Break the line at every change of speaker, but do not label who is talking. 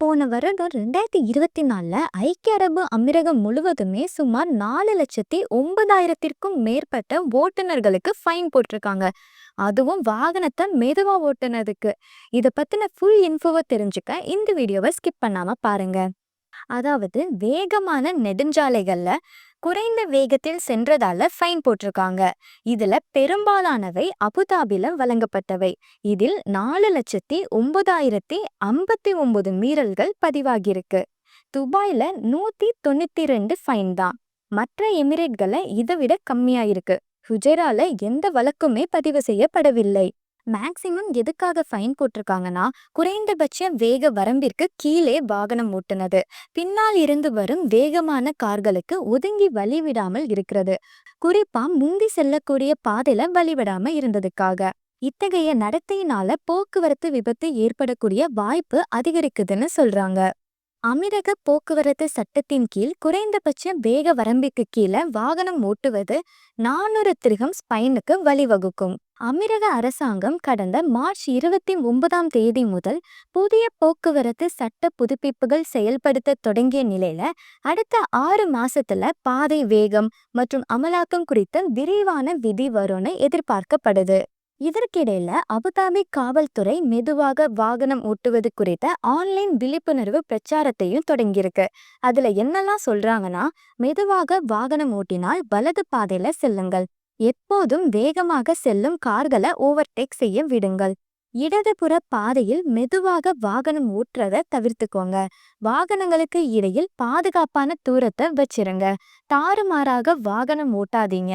போன வருடம் ரெண்டாயிரத்தி இருபத்தி நாலில் ஐக்கிய அரபு அமீரகம் முழுவதுமே சுமார் நாலு லட்சத்தி ஒன்பதாயிரத்திற்கும் மேற்பட்ட ஓட்டுநர்களுக்கு ஃபைன் போட்டிருக்காங்க. அதுவும் வாகனத்தை மெதுவாக ஓட்டுனதுக்கு. இதை பற்றின ஃபுல் இன்ஃபோவை தெரிஞ்சுக்க இந்த வீடியோவை ஸ்கிப் பண்ணாமல் பாருங்க. அதாவது வேகமான நெடுஞ்சாலைகளில் குறைந்த வேகத்தில் சென்றதால ஃபைன் போட்டிருக்காங்க. இதுல பெரும்பாலானவை அபுதாபில வழங்கப்பட்டவை. இதில் நாலு லட்சத்தி ஒன்பதாயிரத்தி ஐம்பத்தி ஒன்பது மீறல்கள் பதிவாகியிருக்கு. துபாயில நூத்தி தொண்ணூத்தி ரெண்டு ஃபைன் தான். மற்ற எமிரேட்களை இதை விட கம்மியாயிருக்கு. இருக்கு எந்த வழக்குமே பதிவு செய்யப்படவில்லை. மேக்சிமம் எதுக்காக ஃபைன் போட்டிருக்காங்கன்னா குறைந்தபட்ச வேக வரம்பிற்கு கீழே வாகனம் ஓட்டுனது. பின்னால் இருந்து வரும் வேகமான கார்களுக்கு ஒதுங்கி வழிவிடாமல் இருக்கிறது. குறிப்பா முந்தி செல்லக்கூடிய பாதையில வழிவிடாம இருந்ததுக்காக. இத்தகைய நடத்தையினால போக்குவரத்து விபத்து ஏற்படக்கூடிய வாய்ப்பு அதிகரிக்குதுன்னு சொல்றாங்க. அமிரக போக்குவரத்து சட்டத்தின் கீழ் குறைந்தபட்ச வேக வரம்பிற்கு கீழே வாகனம் ஓட்டுவது நானூறு திருகம் ஸ்பைனுக்கு வழிவகுக்கும். அமீரக அரசாங்கம் கடந்த மார்ச் இருபத்தி ஒன்பதாம் தேதி முதல் புதிய போக்குவரத்து சட்ட புதுப்பிப்புகள் செயல்படுத்த தொடங்கிய நிலையில அடுத்த ஆறு மாசத்துல பாதை வேகம் மற்றும் அமலாக்கம் குறித்த விரிவான விதி வரும்னு எதிர்பார்க்கப்படுது. இதற்கிடையில அபுதாபி காவல்துறை மெதுவாக வாகனம் ஓட்டுவது குறித்த ஆன்லைன் விழிப்புணர்வு பிரச்சாரத்தையும் தொடங்கியிருக்கு. அதுல என்னெல்லாம் சொல்றாங்கன்னா மெதுவாக வாகனம் ஓட்டினால் வலது பாதையில செல்லுங்கள். எப்போதும் வேகமாக செல்லும் கார்களை ஓவர்டேக் செய்ய விடுங்கள். இடதுபுற பாதையில் மெதுவாக வாகனம் ஓட்டுறத தவிர்த்துக்கோங்க. வாகனங்களுக்கு இடையில் பாதுகாப்பான தூரத்தை வச்சிருங்க. தாறுமாறாக வாகனம் ஓட்டாதீங்க.